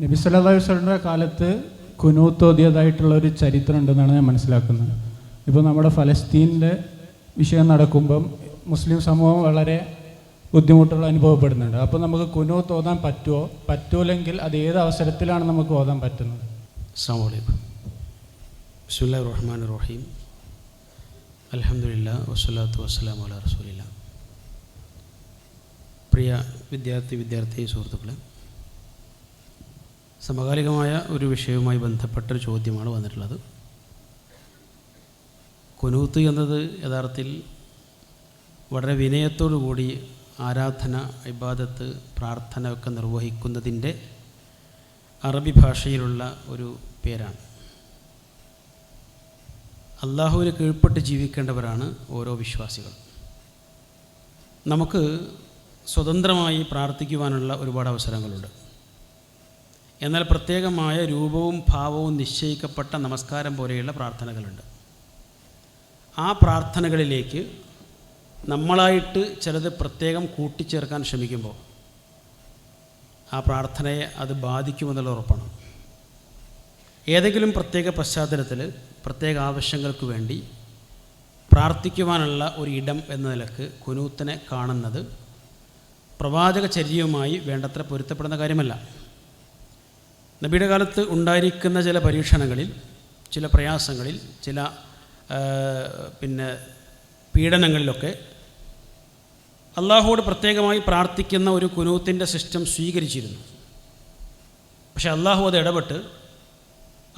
നബി വസല്ലമയുടെ കാലത്ത് കുനൂത്തോതിയതായിട്ടുള്ള ഒരു ചരിത്രം ഉണ്ടെന്നാണ് ഞാൻ മനസ്സിലാക്കുന്നത്. ഇപ്പോൾ നമ്മുടെ ഫലസ്തീനിലെ വിഷയം നടക്കുമ്പം മുസ്ലിം സമൂഹം വളരെ ബുദ്ധിമുട്ടുകൾ അനുഭവപ്പെടുന്നുണ്ട്. അപ്പോൾ നമുക്ക് കുനൂത്ത് ഓതാൻ പറ്റുമോ? പറ്റൂലെങ്കിൽ അത് ഏത് അവസരത്തിലാണ് നമുക്ക് ഓതാൻ പറ്റുന്നത്? റഹ്മാൻ റഹീം. അലഹമില്ല വസ്സലാത്തു വസ്സലാം അല റസൂലില്ല പ്രിയ വിദ്യാർത്ഥി വിദ്യാർത്ഥി സുഹൃത്തുക്കളെ സമകാലികമായ ഒരു വിഷയവുമായി ബന്ധപ്പെട്ട ഒരു ചോദ്യമാണ് വന്നിട്ടുള്ളത്. കുനൂത്ത് എന്നത് യഥാർത്ഥത്തിൽ വളരെ വിനയത്തോടു കൂടി ആരാധന ഇബാദത്ത് പ്രാർത്ഥന ഒക്കെ നിർവഹിക്കുന്നതിന്റെ അറബി ഭാഷയിലുള്ള ഒരു പേരാണ്. അള്ളാഹുവിന് കീഴ്പ്പെട്ട് ജീവിക്കേണ്ടവരാണ് ഓരോ വിശ്വാസികൾ നമുക്ക് സ്വതന്ത്രമായി പ്രാർത്ഥിക്കുവാനുള്ള ഒരുപാട് അവസരങ്ങളുണ്ട്. എന്നാൽ പ്രത്യേകമായ രൂപവും ഭാവവും നിശ്ചയിക്കപ്പെട്ട നമസ്കാരം പോലെയുള്ള പ്രാർത്ഥനകളുണ്ട്. ആ പ്രാർത്ഥനകളിലേക്ക് നമ്മളായിട്ട് ചിലത് പ്രത്യേകം കൂട്ടിച്ചേർക്കാൻ ശ്രമിക്കുമ്പോൾ ആ പ്രാർത്ഥനയെ അത് ബാധിക്കുമെന്നുള്ള ഉറപ്പാണ്. ഏതെങ്കിലും പ്രത്യേക പശ്ചാത്തലത്തിൽ പ്രത്യേക ആവശ്യങ്ങൾക്ക് വേണ്ടി പ്രാർത്ഥിക്കുവാനുള്ള ഒരു ഇടം എന്ന നിലയ്ക്ക് കുനൂത്തിനെ കാണുന്നത് പ്രവാചക ചര്യവുമായി വേണ്ടത്ര പൊരുത്തപ്പെടുന്ന കാര്യമല്ല. നബിയുടെ കാലത്ത് ഉണ്ടായിരിക്കുന്ന ചില പരീക്ഷണങ്ങളിൽ ചില പ്രയാസങ്ങളിൽ ചില പിന്നെ പീഡനങ്ങളിലൊക്കെ അള്ളാഹുവോട് പ്രത്യേകമായി പ്രാർത്ഥിക്കുന്ന ഒരു കുനൂത്തിന്റെ സിസ്റ്റം സ്വീകരിച്ചിരുന്നു. പക്ഷെ അള്ളാഹു അത് ഇടപെട്ട്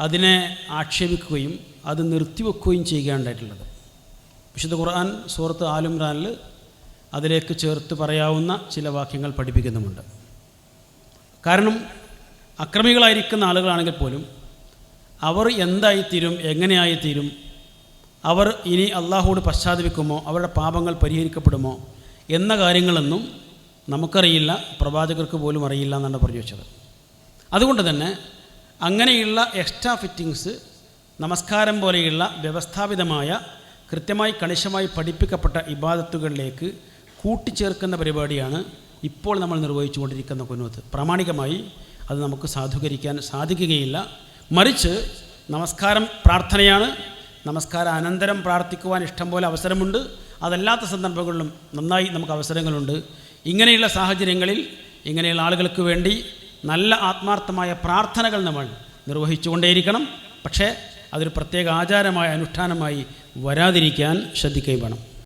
അതിനെ ആക്ഷേപിക്കുകയും അത് നിർത്തിവെക്കുകയും ചെയ്യുകയുണ്ടായിട്ടുള്ളത്. വിശുദ്ധ ഖുർആൻ സൂറത്ത് ആലുംറാനിൽ അതിലേക്ക് ചേർത്ത് പറയാവുന്ന ചില വാക്യങ്ങൾ പഠിപ്പിക്കുന്നുമുണ്ട്. കാരണം അക്രമികളായിരിക്കുന്ന ആളുകളാണെങ്കിൽ പോലും അവർ എന്തായിത്തീരും എങ്ങനെയായിത്തീരും അവർ ഇനി അള്ളാഹുവോട് പശ്ചാത്തപിക്കുമോ അവരുടെ പാപങ്ങൾ പരിഹരിക്കപ്പെടുമോ എന്ന കാര്യങ്ങളൊന്നും നമുക്കറിയില്ല പ്രവാചകർക്ക് പോലും അറിയില്ല എന്നാണ് പറഞ്ഞു വെച്ചത്. അതുകൊണ്ട് തന്നെ അങ്ങനെയുള്ള എക്സ്ട്രാ ഫിറ്റിങ്സ് നമസ്കാരം പോലെയുള്ള വ്യവസ്ഥാപിതമായ കൃത്യമായി കണിശമായി പഠിപ്പിക്കപ്പെട്ട ഇബാദത്തുകളിലേക്ക് കൂട്ടിച്ചേർക്കുന്ന പരിപാടിയാണ് ഇപ്പോൾ നമ്മൾ നിർവഹിച്ചുകൊണ്ടിരിക്കുന്ന കുന്നൂത്ത്. പ്രാമാണികമായി അത് നമുക്ക് സാധൂകരിക്കാൻ സാധിക്കുകയില്ല. മറിച്ച് നമസ്കാരം പ്രാർത്ഥനയാണ്. നമസ്കാര അനന്തരം പ്രാർത്ഥിക്കുവാൻ ഇഷ്ടം പോലെ അവസരമുണ്ട്. അതല്ലാത്ത സന്ദർഭങ്ങളിലും നന്നായി നമുക്ക് അവസരങ്ങളുണ്ട്. ഇങ്ങനെയുള്ള സാഹചര്യങ്ങളിൽ ഇങ്ങനെയുള്ള ആളുകൾക്ക് വേണ്ടി നല്ല ആത്മാർത്ഥമായ പ്രാർത്ഥനകൾ നമ്മൾ നിർവഹിച്ചുകൊണ്ടേയിരിക്കണം. പക്ഷേ അതൊരു പ്രത്യേക ആചാരമായ അനുഷ്ഠാനമായി വരാതിരിക്കാൻ ശ്രദ്ധിക്കുകയും വേണം.